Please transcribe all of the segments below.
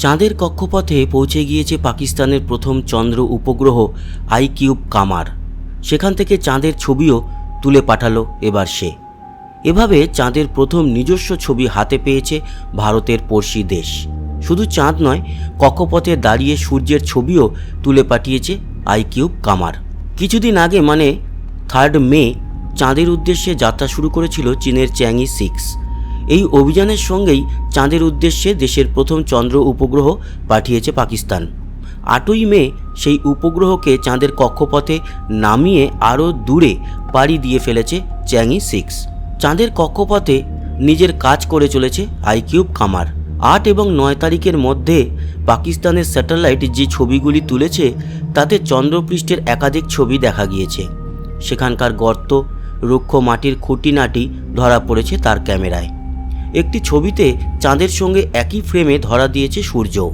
চাঁদের কক্ষপথে পৌঁছে গিয়েছে পাকিস্তানের প্রথম চন্দ্র উপগ্রহ আইকিউব কামার। সেখান থেকে চাঁদের ছবিও তুলে পাঠালো এবার সে। এভাবে চাঁদের প্রথম নিজস্ব ছবি হাতে পেয়েছে ভারতের পড়শি দেশ। শুধু চাঁদ নয়, কক্ষপথে দাঁড়িয়ে সূর্যের ছবিও তুলে পাঠিয়েছে আইকিউব কামার। কিছুদিন আগে মানে থার্ড মে, চাঁদের উদ্দেশ্যে যাত্রা শুরু করেছিল চীনের চ্যাংই সিক্স। এই অভিযানের সঙ্গেই চাঁদের উদ্দেশ্যে দেশের প্রথম চন্দ্র উপগ্রহ পাঠিয়েছে পাকিস্তান। আটই মে সেই উপগ্রহকে চাঁদের কক্ষপথে নামিয়ে আরও দূরে পাড়ি দিয়ে ফেলেছে চ্যাংই সিক্স। চাঁদের কক্ষপথে নিজের কাজ করে চলেছে আইকিউব কামার আট এবং নয় তারিখের মধ্যে পাকিস্তানের স্যাটেলাইট যে ছবিগুলি তুলেছে, তাতে চন্দ্রপৃষ্ঠের একাধিক ছবি দেখা গিয়েছে। সেখানকার গর্ত, রুক্ষ মাটির খুঁটিনাটি ধরা পড়েছে তার ক্যামেরায়। একটি ছবিতে চাঁদের সঙ্গে একই ফ্রেমে ধরা দিয়েছে সূর্য।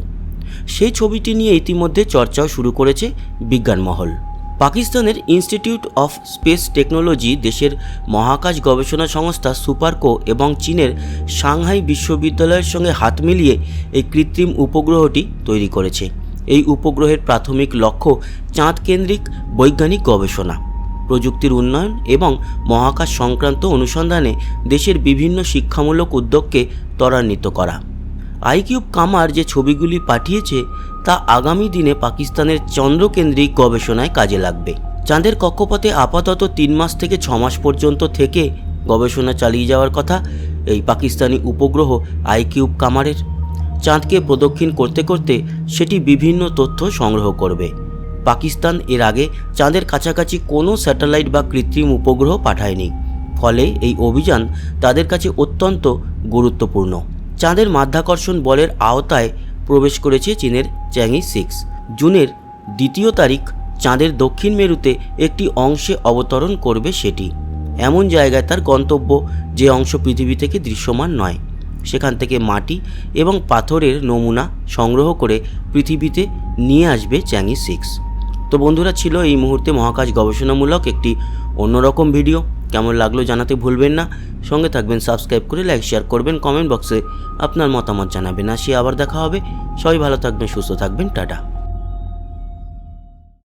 সেই ছবিটি নিয়ে ইতিমধ্যে চর্চাও শুরু করেছে বিজ্ঞান মহল পাকিস্তানের ইনস্টিটিউট অফ স্পেস টেকনোলজি দেশের মহাকাশ গবেষণা সংস্থা সুপারকো এবং চীনের সাংহাই বিশ্ববিদ্যালয়ের সঙ্গে হাত মিলিয়ে এই কৃত্রিম উপগ্রহটি তৈরি করেছে। এই উপগ্রহের প্রাথমিক লক্ষ্য চাঁদ কেন্দ্রিক বৈজ্ঞানিক গবেষণা। প্রযুক্তির উন্নয়ন এবং মহাকাশ সংক্রান্ত অনুসন্ধানে দেশের বিভিন্ন শিক্ষামূলক উদ্যোগকে ত্বরান্বিত করা। আইকিউব কামার যে ছবিগুলি পাঠিয়েছে, তা আগামী দিনে পাকিস্তানের চন্দ্রকেন্দ্রিক গবেষণায় কাজে লাগবে। চাঁদের কক্ষপথে আপাতত তিন মাস থেকে ছ মাস পর্যন্ত থেকে গবেষণা চালিয়ে যাওয়ার কথা এই পাকিস্তানি উপগ্রহ আইকিউব কামারের। চাঁদকে প্রদক্ষিণ করতে করতে সেটি বিভিন্ন তথ্য সংগ্রহ করবে। পাকিস্তান এর আগে চাঁদের কাছাকাছি কোনো স্যাটেলাইট বা কৃত্রিম উপগ্রহ পাঠায়নি। ফলে এই অভিযান তাদের কাছে অত্যন্ত গুরুত্বপূর্ণ। চাঁদের মাধ্যাকর্ষণ বলের আওতায় প্রবেশ করেছে চীনের চ্যাংই সিক্স। জুনের দ্বিতীয় তারিখ চাঁদের দক্ষিণ মেরুতে একটি অংশে অবতরণ করবে সেটি। এমন জায়গায় তার গন্তব্য যে অংশ পৃথিবী থেকে দৃশ্যমান নয়। সেখান থেকে মাটি এবং পাথরের নমুনা সংগ্রহ করে পৃথিবীতে নিয়ে আসবে চ্যাংই সিক্স। তো বন্ধুরা ছিল এই মুহূর্তে মহাকাশ গবেষণামূলক একটি অন্যরকম ভিডিও। কেমন লাগল জানাতে ভুলবেন না। সঙ্গে থাকবেন সাবস্ক্রাইব করে লাইক শেয়ার করবেন কমেন্ট বক্সে আপনার মতামত জানাবেন। আসি, আবার দেখা হবে। সবাই ভালো থাকবেন, সুস্থ থাকবেন। টাটা।